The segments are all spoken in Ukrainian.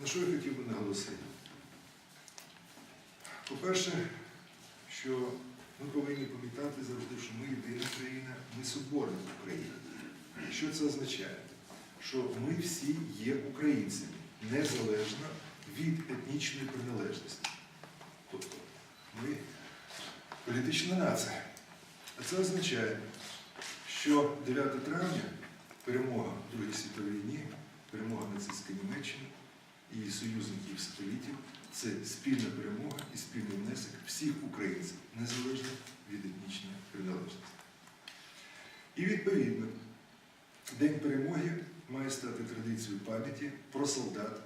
На що я хотів би наголосити? По-перше, що ми повинні пам'ятати завжди, що ми єдина країна, ми соборна Україна. Що це означає? Що ми всі є українцями, незалежно від етнічної приналежності. Тобто ми політична нація. А це означає, що 9 травня перемога в Другій світовій війні, перемога нацистської Німеччини і союзників сателітів це спільна перемога і спільний внесок всіх українців, незалежно від етнічної приналежності. І відповідно, День перемоги має стати традицією пам'яті про солдат,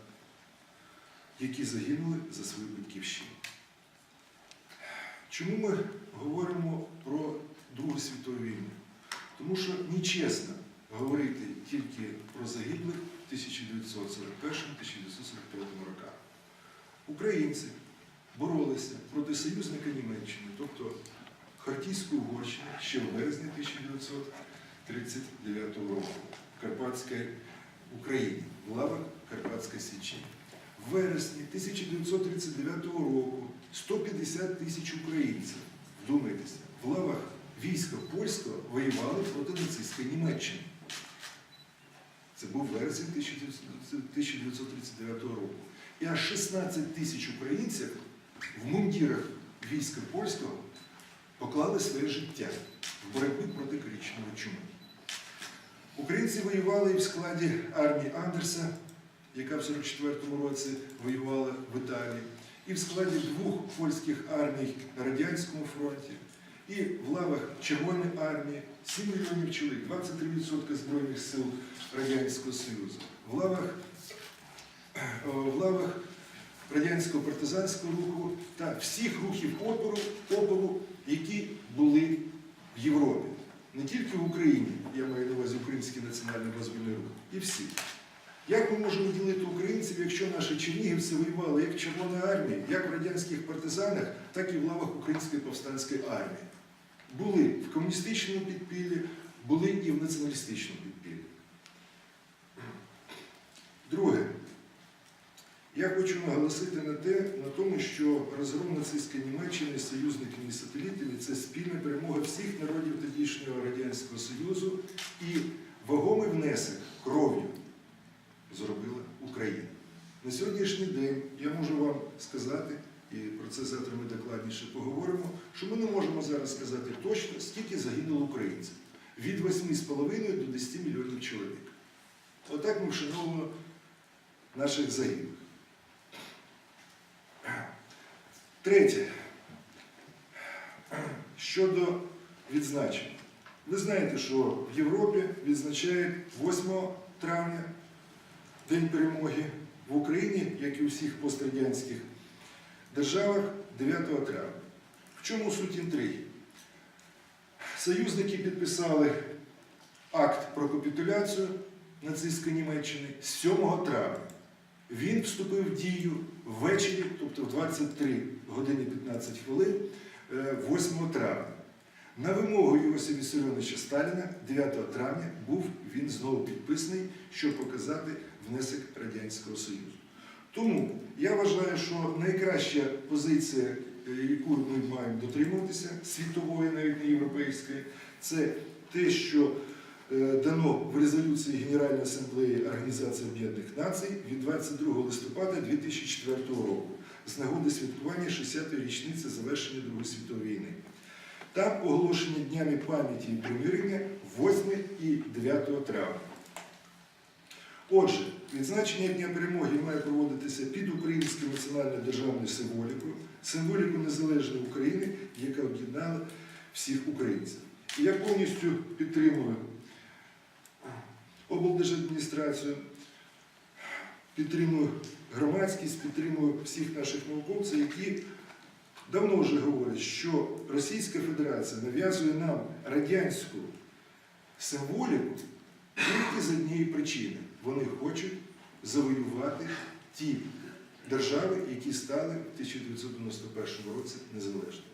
які загинули за свою батьківщину. Чому ми говоримо про Другу світову війну? Тому що нечесно говорити тільки про загиблих 1941-1945 роках. Українці боролися проти союзника Німеччини, тобто Хартійської Угорщини ще в березні 1939 року в Карпатській Україні, в лавах Карпатської Січі. В вересні 1939 року 150 тисяч українців, вдумайтеся, в лавах війська польського воювали проти нацистської Німеччини. Це був вересень 1939 року. І аж 16 тисяч українців в мундірах війська польського поклали своє життя в боротьбі проти коричневої чуми. Українці воювали і в складі армії Андерса, яка в 44-му році воювала в Італії, і в складі двох польських армій на Радянському фронті, і в лавах Червоної армії 7 мільйонів чоловік, 23% Збройних сил Радянського Союзу, в лавах, в лавах радянського партизанського руху та всіх рухів опору, опору, які були в Європі. Не тільки в Україні, я маю на увазі Український національний визвольний рух, і всі. Як ми можемо ділити українців, якщо наші чернігівці воювали як в Червоній армії, як в радянських партизанах, так і в лавах Української повстанської армії? Були в комуністичному підпіллі, були і в націоналістичному підпіллі. Я хочу наголосити на те, на тому, що розгром нацистської Німеччини з союзниками і сателітами це спільна перемога всіх народів тодішнього Радянського Союзу і вагомий внесок кров'ю зробила Україна. На сьогоднішній день я можу вам сказати, і про це завтра ми докладніше поговоримо, що ми не можемо зараз сказати точно, скільки загинуло українців. Від 8,5 до 10 мільйонів чоловік. Отак ми вшановуємо наших загиблих. Третє. Щодо відзначень. Ви знаєте, що в Європі відзначають 8 травня День перемоги в Україні, як і у всіх пострадянських державах 9 травня. В чому суть інтриги? Союзники підписали акт про капітуляцію нацистської Німеччини 7 травня. Він вступив в дію ввечері, тобто в 23 години 15 хвилин, е, 8 травня. На вимогу Йосифа Вісаріоновича Сталіна 9 травня був він знову підписаний, щоб показати внесок Радянського Союзу. Тому я вважаю, що найкраща позиція, е, яку ми маємо дотримуватися, світової, навіть не європейської, це те, що е, дано в резолюції Генеральної асамблеї Організації Об'єднаних Націй від 22 листопада 2004 року з нагоди святкування 60-ї річниці завершення Другої світової війни. Там оголошені днями пам'яті і примирення 8 і 9 травня. Отже, відзначення Дня перемоги має проводитися під українською національною державною символікою, символікою незалежної України, яка об'єднала всіх українців. І я повністю підтримую облдержадміністрацію, підтримую громадськість, підтримую всіх наших науковців, які давно вже говорять, що Російська Федерація нав'язує нам радянську символіку тільки з однієї причини. Вони хочуть завоювати ті держави, які стали в 1991 році незалежними.